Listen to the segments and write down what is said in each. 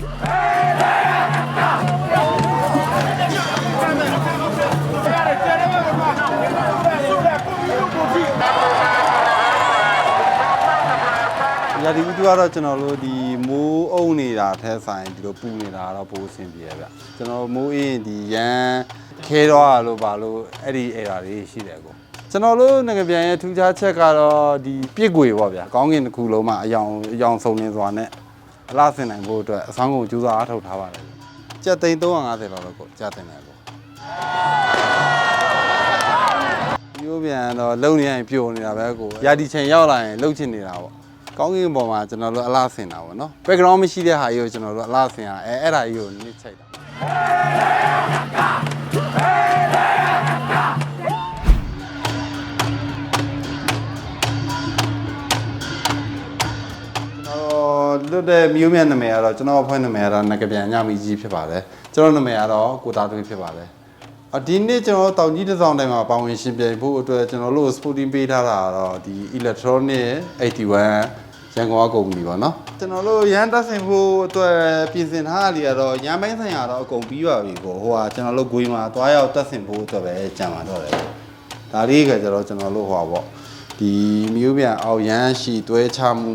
ရာဒီဥတုကတော့ကျွန်တော်တို့ဒီမိုးအုံနေတာထဲဆိုင်ဒီလိုပူနေတာကတော့ပိုးအဆင်ပြေရဗျကျွန်တော်မိုးအင်းဒီရန်ခဲတော့ရလို့ပါလို့အဲ့ဒီအဲ့ဒါလေးရှိတယ်ကိုကျွန်တော်တို့ငကပြန်ရဲ့ထူးခြားချက်ကတော့ဒီပြစ်ကွေပေါ့ဗျာကောင်းကင်တစ်ခုလုံးမှာအယောင်အယောင်စုံနေစွာနဲ့ အလားဆင်နိုင်ဖို့အတွက်အဆောင်ကုန်ကြိုးစားအားထုတ်ထားပါတယ်ကြက်သိန်း350လောက်တော့ကိုကြက်သိန်းတယ်ကိုရိုးပြန်တော့လုံနေရင်ပြိုနေတာပဲကိုရာဒီချိန်ရောက်လာရင်လှုပ်ချင်နေတာပေါ့ကောင်းကင်ပေါ်မှာကျွန်တော်တို့အလားဆင်တာပေါ့နော် background မရှိတဲ့ဟာကြီးကိုကျွန်တော်တို့အလားဆင်ရအဲအဲ့ဒါကြီးကိုနစ်ချိတ်တာကျွန်တော် လွတ်တဲ့မျိုးမြတ်နာမည်ကတော့ကျွန်တော်အဖွဲ့နာမည်ကတော့ငကပြန်ညမီကြီးဖြစ်ပါတယ်ကျွန်တော်နာမည်ကတော့ကိုသားသွေးဖြစ်ပါတယ်အဒီနေ့ကျွန်တော်တောင်ကြီးတစ်ဆောင်တိုင်းမှာပါဝင်ရှင်ပြိုင်ဖို့အတွက်ကျွန်တော်တို့ sporting ပေးထားတာကတော့ဒီ electronic 81ရန်ကုန်ကကုမ္ပဏီပေါ့နော်ကျွန်တော်တို့ရန်တက်ဆင်ဖို့အတွက်ပြင်ဆင်ထားတာတွေကတော့ရန်ပိုင်းဆိုင်ရာတော့အကုန်ပြီးပါပြီကိုဟိုဟာကျွန်တော်တို့ဂွေးမှာသွားရောက်တက်ဆင်ဖို့အတွက်ပဲကြံပါတော့တယ်ဒါလေးကကျတော့ကျွန်တော်တို့ဟိုဟာပေါ့ဒီမျိုးပြန်အောက်ရန်ရှိတွဲချမှု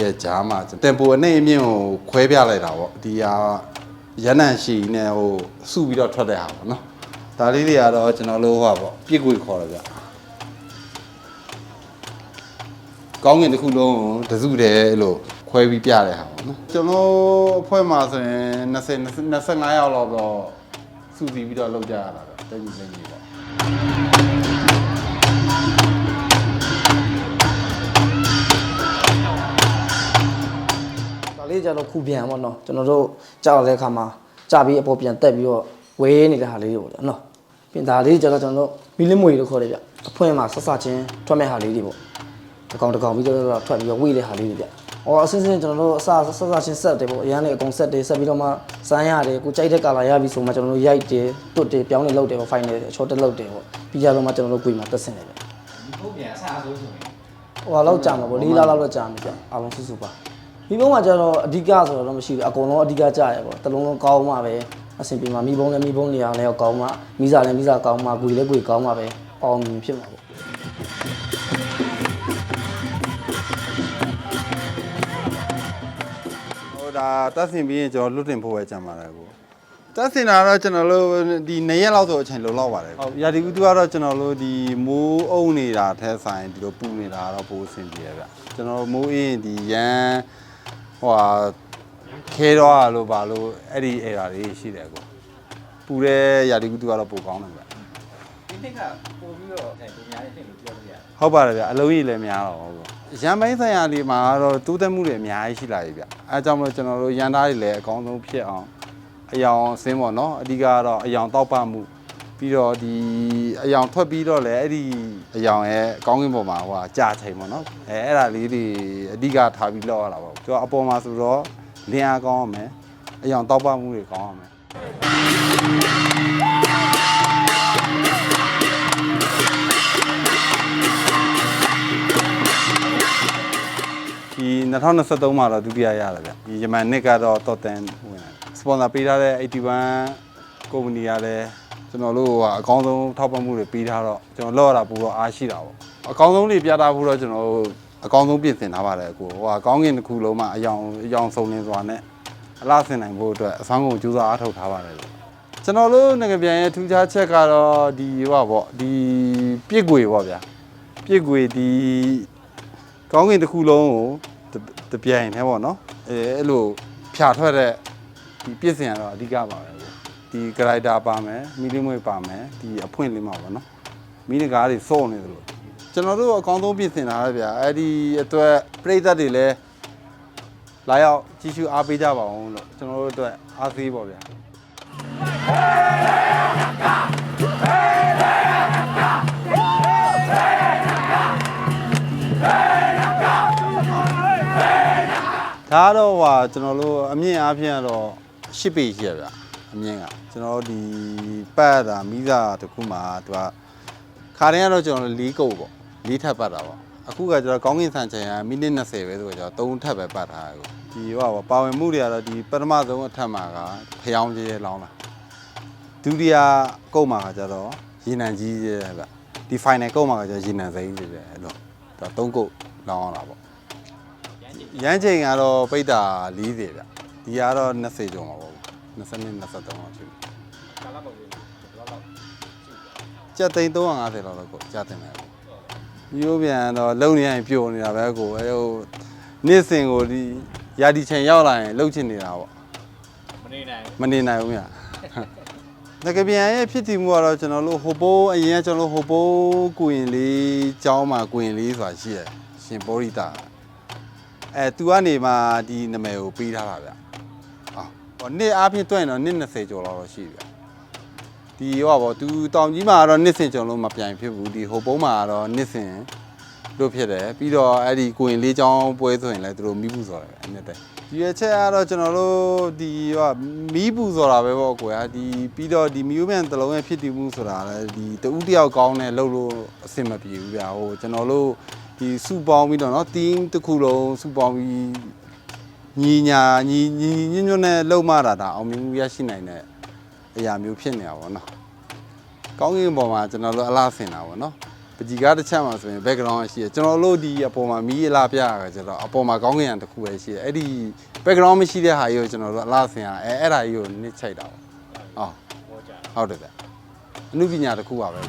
ရဲ့ဂျားမှာတင်ပိုအနေအမြင့်ကိုခွဲပြလိုက်တာပေါ့ဒီဟာရန်နံရှိနဲ့ဟိုစုပြီးတော့ထွက်တဲ့ဟာပေါ့နော်ဒါလေးတွေကတော့ကျွန်တော်တို့ဟိုဟာပေါ့ပြစ်ကွေခေါ်တယ်ဗျကောင်းကင်တစ်ခုလုံးကိုတစုတည်းလို့ခွဲပြီးပြတဲ့ဟာပေါ့နော်ကျွန်တော်အဖွဲ့မှာဆိုရင်20 25ရောက်လောက်တော့စုစည်းပြီးတော့လုပ်ကြရတာတော့တိတ်ကြီးတိတ်ကြီးပေါ့ လေးကြတော့ခုပြန်ပေါ့နော်ကျွန်တော်တို့ကြောက်တဲ့အခါမှာကြာပြီးအပေါ်ပြန်တက်ပြီးတော့ဝဲနေတဲ့ဟာလေးတွေပေါ့နော်ပြင်ဒါလေးကြတော့ကျွန်တော်တို့မီလင်းမွေလို့ခေါ်တယ်ဗျအဖွင့်မှာဆက်စချင်းထွက်မဲ့ဟာလေးတွေပေါ့တကောင်တကောင်ပြီးတော့ထွက်ပြီးတော့ဝေးတဲ့ဟာလေးတွေဗျအော်အစင်းစင်းကျွန်တော်တို့အစဆက်စချင်းဆက်တယ်ပေါ့အရန်လေးအကုန်ဆက်တယ်ဆက်ပြီးတော့မှစမ်းရတယ်ကိုကြိုက်တဲ့ကာလာရပြီဆိုမှကျွန်တော်တို့ရိုက်တယ်တွတ်တယ်ပြောင်းနေလောက်တယ်ပေါ့ဖိုင်နယ်ချောတက်လောက်တယ်ပေါ့ပြီးကြတော့မှကျွန်တော်တို့ကွေမှာတက်ဆင်တယ်ဗျဟုတ်ပြန်အဆအဆိုးဆိုရင်ဟိုလောက်ကြာမှာပေါ့လေးလားလောက်တော့ကြာမှာကြာအားလုံးစုစုပါ မိဘုံမှာကျတော့အဓိကဆိုတော့မရှိဘူးအကုန်လုံးအဓိကကြာရပေါ့တလုံးလုံးကောင်းမှပဲအဆင်ပြေမှာမိဘုံလည်းမိဘုံနေအောင်လည်းကောင်းမှမိစားလည်းမိစားကောင်းမှဂွေလည်းဂွေကောင်းမှပဲအောင်မြင်ဖြစ်မှာပေါ့ဟိုဒါတက်ဆင်ပြီးရင်ကျွန်တော်လွတ်တင်ဖို့ပဲကြံပါတယ်ကိုတက်ဆင်တာတော့ကျွန်တော်တို့ဒီ2ရက်လောက်ဆိုအချိန်လုံလောက်ပါတယ်ဟုတ်ရာဒီဥတုကတော့ကျွန်တော်တို့ဒီမိုးအုံနေတာထဲဆိုင်ဒီလိုပူနေတာကတော့ပိုးအဆင်ပြေရဗျကျွန်တော်မိုးအင်းဒီရန် ဟိုဟာခဲတော့ရလို့ပါလို့အဲ့ဒီအဲ့ဒါလေးရှိတယ်ကိုပူတဲ့ရာဒီဥတုကတော့ပိုကောင်းတယ်ဗျဒီနှစ်ကပို့ပြီးတော့အဲသူများရဲ့နှစ်လို့ပြောလို့ရတယ်ဟုတ်ပါတယ်ဗျအလုံးကြီးလည်းများတော့ဟုတ်ပါရန်ပိုင်းဆိုင်ရာဒီမှာကတော့တိုးတက်မှုတွေအများကြီးရှိလာပြီဗျအဲအကြောင်းမလို့ကျွန်တော်တို့ရန်သားတွေလည်းအကောင်းဆုံးဖြစ်အောင်အယောင်အစင်းပေါ့နော်အဓိကကတော့အယောင်တောက်ပမှု ပြီးတော့ဒီအယောင်ထွက်ပြီးတော့လည်းအဲ့ဒီအယောင်ရဲ့အကောင်းကင်ပေါ်မှာဟိုဟာကြာချိန်ပေါ့နော်အဲအဲ့ဒါလေးတွေအဓိကထားပြီးလောက်ရတာပေါ့ကျွန်တော်အပေါ်မှာဆိုတော့လင်းအားကောင်းရမယ်အယောင်တောက်ပမှုတွေကောင်းရမယ်ဒီ2023မှာတော့ဒုတိယရတယ်ဗျဒီယမန်နစ်ကတော့တော့တန်ဝင်လာစပွန်ဆာပေးထားတဲ့81ကုမ္ပဏီကလည်း ကျွန်တော်တို့ကအကောင်းဆုံးထောက်ပံ့မှုတွေပေးထားတော့ကျွန်တော်လောက်ရတာပူတော့အားရှိတာပေါ့အကောင်းဆုံးတွေပြသဖို့တော့ကျွန်တော်တို့အကောင်းဆုံးပြင်ဆင်ထားပါတယ်ကိုဟိုကကောင်းကင်တစ်ခုလုံးမှာအယောင်အယောင်စုံနေစွာနဲ့အလားဆင်နိုင်ဖို့အတွက်အဆောင်ကုန်ကြိုးစားအားထုတ်ထားပါတယ်လို့ကျွန်တော်တို့ငကပြန်ရဲ့ထူးခြားချက်ကတော့ဒီဟိုပါပေါ့ဒီပြစ်ကွေပေါ့ဗျာပြစ်ကွေဒီကောင်းကင်တစ်ခုလုံးကိုတတပြိုင်ထဲပေါ့နော်အဲအဲ့လိုဖြာထွက်တဲ့ဒီပြည့်စင်ကတော့အဓိကပါပဲကို ဒီဂရိုက်တာပါမယ်မီလီမွေပါမယ်ဒီအဖွင့်လေးမှာပေါ့နော်မီးနဂါးတွေစော့နေသလိုကျွန်တော်တို့အကောင်းဆုံးပြင်ဆင်တာပဲဗျာအဲ့ဒီအတွက်ပြိသက်တွေလည်းလာရောက်ကြည့်ရှုအားပေးကြပါအောင်လို့ကျွန်တော်တို့အတွက်အားသေးပါဗျာဒါကတော့ဟိုဟာကျွန်တော်တို့အမြင့်အားဖြင့်ကတော့၈ပေရှိရဗျ အမြင့်ကကျွန်တော်တို့ဒီပတ်တာမိစာတစ်ခုမှာသူကခါတိုင်းကတော့ကျွန်တော်တို့၄ကုတ်ပေါ့၄ထပ်ပတ်တာပေါ့အခုကကျတော့ကောင်းကင်ဆန်ချိန်ကမိနစ်20ပဲဆိုတော့3ထပ်ပဲပတ်ထားတယ်ကိုဒီဟောပါဝင်မှုတွေကတော့ဒီပထမဆုံးအထက်မှာကဖျောင်းကြီးရဲလောင်းတာဒုတိယကုတ်မှာကကျတော့ရေနံကြီးရဲဗျဒီ final ကုတ်မှာကကျတော့ရေနံစိမ်းကြီးရဲအဲ့လိုဒါ3ကုတ်လောင်းအောင်တာပေါ့ရမ်းချိန်ကတော့ပိတ်တာ40ဗျဒီကတော့20ကျော်မှာပေါ့ 20နဲ့23လောက်ရှိတယ်ကာလပုံလေးဘယ်လောက်လောက်ရှိတယ်ကြက်သိန်း350လောက်တော့ကိုကြားတင်တယ်မျိုးပြန်တော့လုံနေရင်ပျော်နေတာပဲကိုအဲဟိုနေ့စဉ်ကိုဒီရာဒီချိန်ရောက်လာရင်လှုပ်ချင်နေတာပေါ့မနေနိုင်မနေနိုင်ဘူးမြတကယ်ပြန်ရဲ့ဖြစ်တည်မှုကတော့ကျွန်တော်တို့ဟိုပိုးအရင်ကကျွန်တော်တို့ဟိုပိုးကိုရင်လေးကျောင်းမှာကိုရင်လေးဆိုတာရှိရယ်ရှင်ပိုရိတာအဲသူကနေမှဒီနာမည်ကိုပေးထားတာဗျအော် ဟိုနေ့အားဖြင့်တွက်ရင်တော့နေ့20ကျော်လောက်တော့ရှိပြီဗျဒီဟောပေါ့သူတောင်ကြီးမှာကတော့နှစ်စင်ကျော်လုံးမပြိုင်ဖြစ်ဘူးဒီဟိုပုံးမှာကတော့နှစ်စင်လို့ဖြစ်တယ်ပြီးတော့အဲ့ဒီကိုရင်လေးကျောင်းပွဲဆိုရင်လည်းသူတို့မိဘူးဆိုတယ်အဲ့နဲ့တည်းဒီရဲ့ချက်ကတော့ကျွန်တော်တို့ဒီဟောမီးပူဆိုတာပဲပေါ့ကွာဒီပြီးတော့ဒီမီယိုမြန်တလုံးရဲ့ဖြစ်တည်မှုဆိုတာလည်းဒီတဦးတယောက်ကောင်းနဲ့လှုပ်လို့အဆင်မပြေဘူးဗျာဟိုကျွန်တော်တို့ဒီစုပေါင်းပြီးတော့เนาะ team တစ်ခုလုံးစုပေါင်းပြီး ညီညာညီညီညွတ်ညွတ်နဲ့လှုပ်မတာဒါအောင်မြင်မှုရရှိနိုင်တဲ့အရာမျိုးဖြစ်နေတာပေါ့နော်။ကောင်းကင်ပေါ်မှာကျွန်တော်တို့အလားဆင်တာပေါ့နော်။ပကြီးကားတစ်ချက်မှာဆိုရင် background ရှိတယ်ကျွန်တော်တို့ဒီအပေါ်မှာမီးအလားပြရတာကျတော့အပေါ်မှာကောင်းကင်ရံတစ်ခုပဲရှိတယ်။အဲ့ဒီ background မရှိတဲ့ဟာကြီးကိုကျွန်တော်တို့အလားဆင်ရအဲအဲ့ဒါကြီးကိုနစ်ချိုက်တာပေါ့။အော်ဟောကြဟုတ်တယ်ဗျ။အမှုပညာတစ်ခုပါပဲ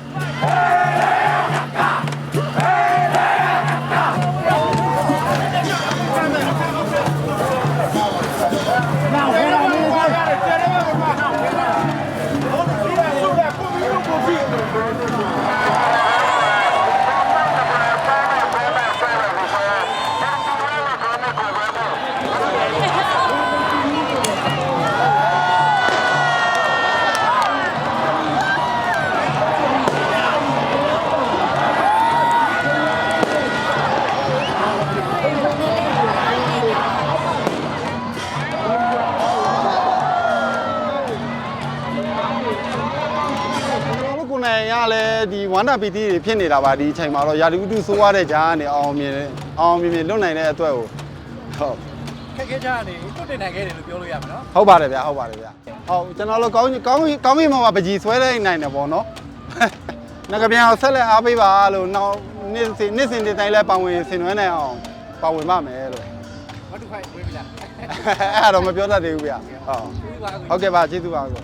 ဒီဝမ်တာပီတီတွေဖြစ်နေတာပါဒီအချိန်မှာတော့ရာသီဥတုဆိုးရတဲ့ကြားကနေအောင်မြင်အောင်မြင်မြင်လွတ်နိုင်တဲ့အတွက်ကိုဟုတ်ခက်ခဲကြနေတွတ်တင်နိုင်ခဲ့တယ်လို့ပြောလို့ရမှာနော်ဟုတ်ပါတယ်ဗျာဟုတ်ပါတယ်ဗျာဟုတ်ကျွန်တော်တို့ကောင်းကောင်းကောင်းပြီမှာပကြီးဆွဲလိုက်နိုင်တယ်ပေါ့နော်ငါကပြန်အောင်ဆက်လက်အားပေးပါလို့နောက်နေ့စဉ်နေ့စဉ်ဒီတိုင်းလဲပါဝင်ဆင်နွှဲနိုင်အောင်ပါဝင်ပါမယ်လို့မတူဖိုင်ဝေးပြီလားအဲ့ဒါတော့မပြောတတ်သေးဘူးဗျာဟုတ်ဝေးပါကူဟုတ်ကဲ့ပါကျေးဇူးပါကို